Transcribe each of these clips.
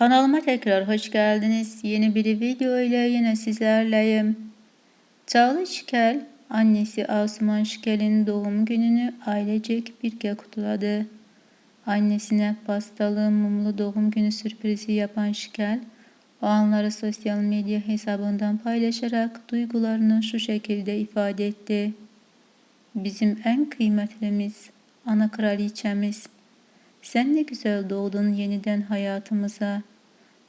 Kanalıma tekrar hoş geldiniz. Yeni bir video ile yine sizlerleyim. Çağla Şikel, annesi Asuman Şikel'in doğum gününü ailecek birlikte kutladı. Annesine pastalı mumlu doğum günü sürprizi yapan Şikel, o anları sosyal medya hesabından paylaşarak duygularını şu şekilde ifade etti. Bizim en kıymetlimiz, ana kraliçemiz. Sen ne güzel doğdun yeniden hayatımıza.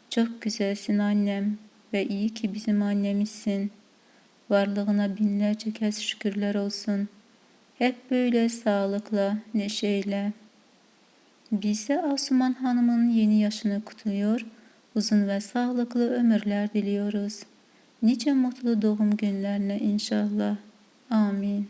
Çok güzelsin annem ve iyi ki bizim annemizsin. Varlığına binlerce kez şükürler olsun. Hep böyle sağlıkla, neşeyle. Biz de Asuman Hanım'ın yeni yaşını kutluyor, uzun ve sağlıklı ömürler diliyoruz. Nice mutlu doğum günlerine inşallah. Amin.